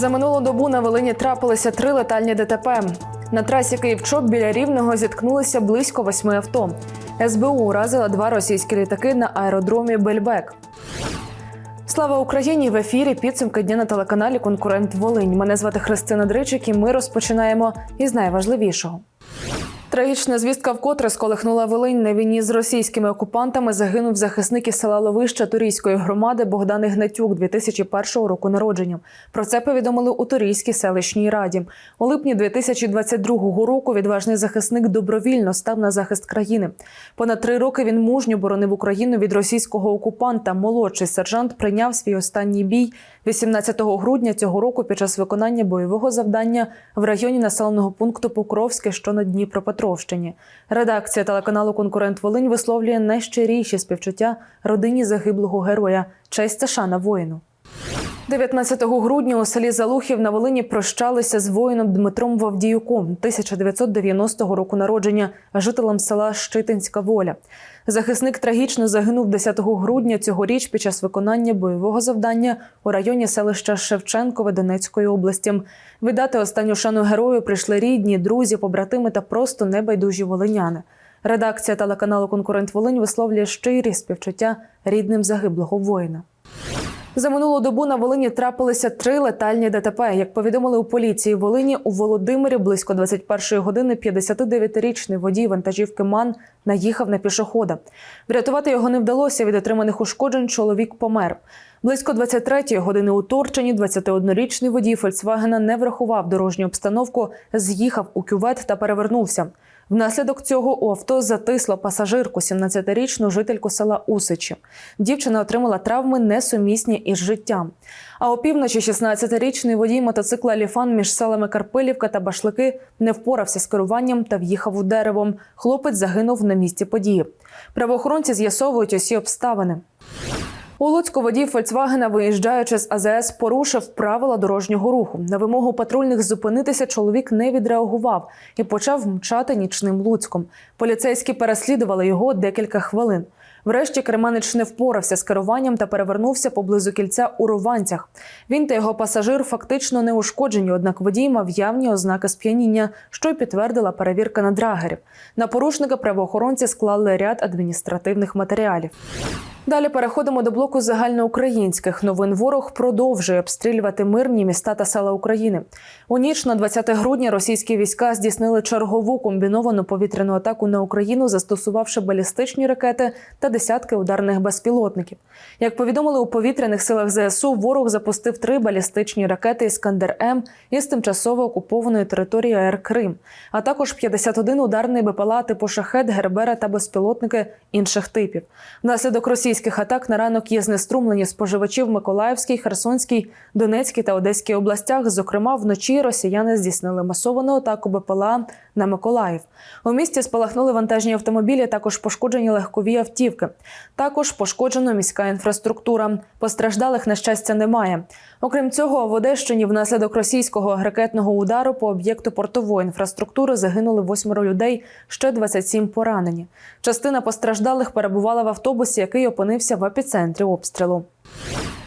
За минулу добу на Волині трапилися три летальні ДТП. На трасі Київ-Чоп біля Рівного зіткнулися близько восьми авто. СБУ уразила два російські літаки на аеродромі Бельбек. Слава Україні! В ефірі підсумки дня на телеканалі Конкурент Волинь. Мене звати Христина Дричик і ми розпочинаємо із найважливішого. Трагічна звістка вкотре сколихнула Волинь на війні з російськими окупантами. Загинув захисник із села Ловища Турійської громади Богдан Ігнатюк 2001 року народження. Про це повідомили у Турійській селищній раді. У липні 2022 року відважний захисник добровільно став на захист країни. Понад три роки він мужньо боронив Україну від російського окупанта. Молодший сержант прийняв свій останній бій 18 грудня цього року під час виконання бойового завдання в районі населеного пункту Покровське, що на Дніпропетровщині. Редакція телеканалу Конкурент Волинь висловлює найщиріші співчуття родині загиблого героя. Честь та шана воїну. 19 грудня у селі Залухів на Волині прощалися з воїном Дмитром Вавдіюком 1990 року народження, жителем села Щитинська воля. Захисник трагічно загинув 10 грудня цьогоріч під час виконання бойового завдання у районі селища Шевченкове Донецької області. Видати останню шану герою прийшли рідні, друзі, побратими та просто небайдужі волиняни. Редакція телеканалу Конкурент Волинь висловлює щирі співчуття рідним загиблого воїна. За минулу добу на Волині трапилися три летальні ДТП. Як повідомили у поліції Волині, у Володимирі близько 21-ї години 59-річний водій вантажівки МАН наїхав на пішохода. Врятувати його не вдалося. Від отриманих ушкоджень чоловік помер. Близько 23-ї години у Торчині 21-річний водій Фольксвагена не врахував дорожню обстановку, з'їхав у кювет та перевернувся. Внаслідок цього у авто затисло пасажирку, 17-річну жительку села Усичі. Дівчина отримала травми несумісні із життям. А опівночі 16-річний водій мотоцикла Ліфан між селами Карпилівка та Башлики не впорався з керуванням та в'їхав у дерево. Хлопець загинув на місці події. Правоохоронці з'ясовують усі обставини. У Луцьку водій Фольксвагена, виїжджаючи з АЗС, порушив правила дорожнього руху. На вимогу патрульних зупинитися чоловік не відреагував і почав мчати нічним Луцьком. Поліцейські переслідували його декілька хвилин. Врешті Керманич не впорався з керуванням та перевернувся поблизу кільця у Рованцях. Він та його пасажир фактично не ушкоджені, однак водій мав явні ознаки сп'яніння, що й підтвердила перевірка на драгерів. На порушника правоохоронці склали ряд адміністративних матеріалів. Далі переходимо до блоку загальноукраїнських новин. Ворог продовжує обстрілювати мирні міста та села України. У ніч на 20 грудня російські війська здійснили чергову комбіновану повітряну атаку на Україну, застосувавши балістичні ракети та десятки ударних безпілотників. Як повідомили у повітряних силах ЗСУ, ворог запустив три балістичні ракети Іскандер М із тимчасово окупованої території АЕР Крим, а також 51 ударний БПЛА типу шахет, гербера та безпілотники інших типів. Внаслідок російських атак на ранок є знеструмлені споживачі в Миколаївській, Херсонській, Донецькій та Одеській областях. Зокрема, вночі росіяни здійснили масовану атаку БПЛА на Миколаїв. У місті спалахнули вантажні автомобілі, також пошкоджені легкові автівки. Також пошкоджено міська інфраструктура. Постраждалих на щастя немає. Окрім цього, в Одещині внаслідок російського ракетного удару по об'єкту портової інфраструктури загинули восьмеро людей, ще 27 поранені. Частина постраждалих перебувала в автобусі, який опинився в епіцентрі обстрілу.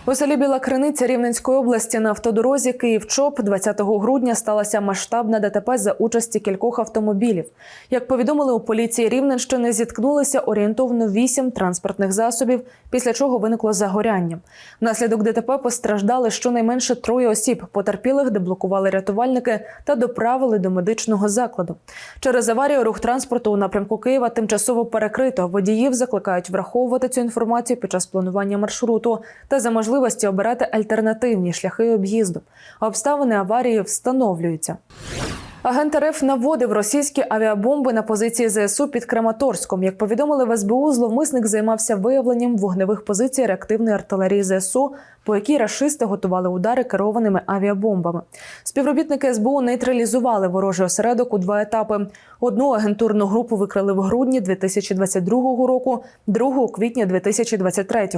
У селі Біла Криниця Рівненської області на автодорозі Київ-Чоп 20 грудня сталася масштабна ДТП за участі кількох автомобілів. Як повідомили у поліції Рівненщини, зіткнулися орієнтовно вісім транспортних засобів, після чого виникло загоряння. Внаслідок ДТП постраждали щонайменше троє осіб. Потерпілих деблокували рятувальники та доправили до медичного закладу. Через аварію рух транспорту у напрямку Києва тимчасово перекрито. Водіїв закликають враховувати цю інформацію під час планування маршруту та за можливості обирати альтернативні шляхи об'їзду. Обставини аварії встановлюються. Агент РФ наводив російські авіабомби на позиції ЗСУ під Краматорськом. Як повідомили в СБУ, зловмисник займався виявленням вогневих позицій реактивної артилерії ЗСУ, по якій рашисти готували удари керованими авіабомбами. Співробітники СБУ нейтралізували ворожий осередок у два етапи. Одну агентурну групу викрили в грудні 2022 року, другу у квітні 2023.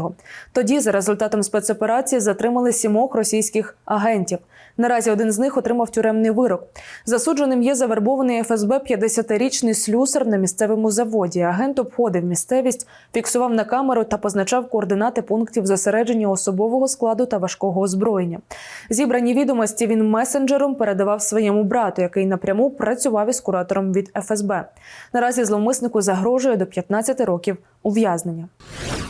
Тоді, за результатом спецоперації, затримали сімох російських агентів. Наразі один з них отримав тюремний вирок. Засуджений Засудженим є завербований ФСБ 50-річний слюсар на місцевому заводі. Агент обходив місцевість, фіксував на камеру та позначав координати пунктів зосередження особового складу та важкого озброєння. Зібрані відомості він месенджером передавав своєму брату, який напряму працював із куратором від ФСБ. Наразі зловмиснику загрожує до 15 років ув'язнення.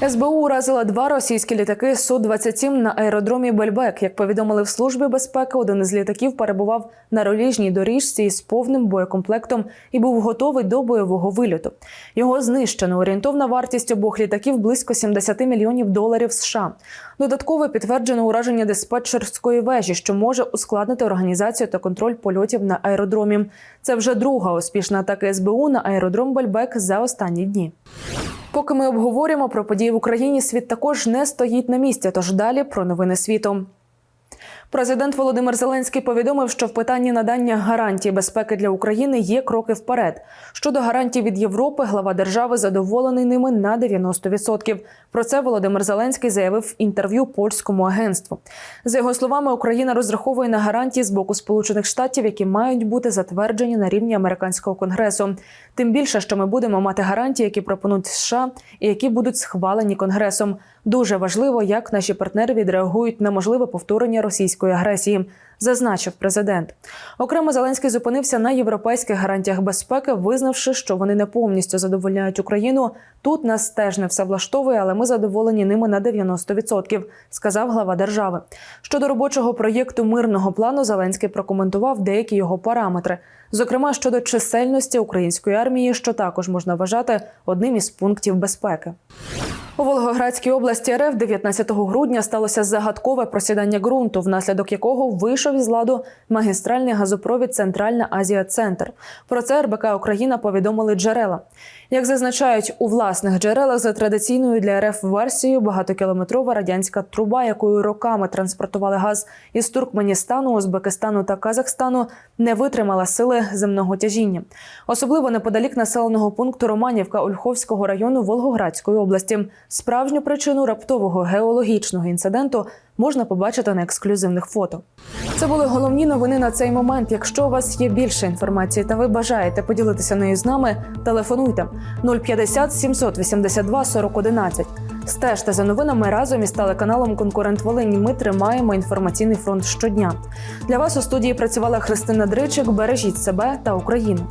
СБУ уразила два російські літаки Су-27 на аеродромі Бельбек. Як повідомили в службі безпеки, один із літаків перебував на роліжній доріжці із повним боєкомплектом і був готовий до бойового вильоту. Його знищено. Орієнтовна вартість обох літаків близько 70 мільйонів доларів США. Додатково підтверджено ураження диспетчерської вежі, що може ускладнити організацію та контроль польотів на аеродромі. Це вже друга успішна атака СБУ на аеродром Бельбек за останні дні. Поки ми обговорюємо про події в Україні, світ також не стоїть на місці. Тож далі про новини світу. Президент Володимир Зеленський повідомив, що в питанні надання гарантій безпеки для України є кроки вперед. Щодо гарантій від Європи, глава держави задоволений ними на 90%. Про це Володимир Зеленський заявив в інтерв'ю польському агентству. За його словами, Україна розраховує на гарантії з боку Сполучених Штатів, які мають бути затверджені на рівні американського конгресу. Тим більше, що ми будемо мати гарантії, які пропонують США, і які будуть схвалені конгресом. Дуже важливо, як наші партнери відреагують на можливе повторення російської агресії, зазначив президент. Окремо Зеленський зупинився на європейських гарантіях безпеки, визнавши, що вони не повністю задовольняють Україну. Тут нас теж не все влаштовує, але ми задоволені ними на 90%, сказав глава держави. Щодо робочого проєкту мирного плану, Зеленський прокоментував деякі його параметри, зокрема щодо чисельності української армії, що також можна вважати одним із пунктів безпеки. У Волгоградській області РФ 19 грудня сталося загадкове просідання ґрунту, внаслідок якого вийшов із ладу магістральний газопровід Центральна Азія Центр. Про це РБК Україна повідомили джерела. Як зазначають у власних джерелах за традиційною для РФ версією, багатокілометрова радянська труба, якою роками транспортували газ із Туркменістану, Узбекистану та Казахстану, не витримала сили земного тяжіння, особливо неподалік населеного пункту Романівка Ольховського району Волгоградської області. Справжню причину раптового геологічного інциденту можна побачити на ексклюзивних фото. Це були головні новини на цей момент. Якщо у вас є більше інформації та ви бажаєте поділитися нею з нами, телефонуйте 050 782 4011. Стежте за новинами разом із телеканалом Конкурент Волині. Ми тримаємо інформаційний фронт щодня. Для вас у студії працювала Христина Дричик. Бережіть себе та Україну.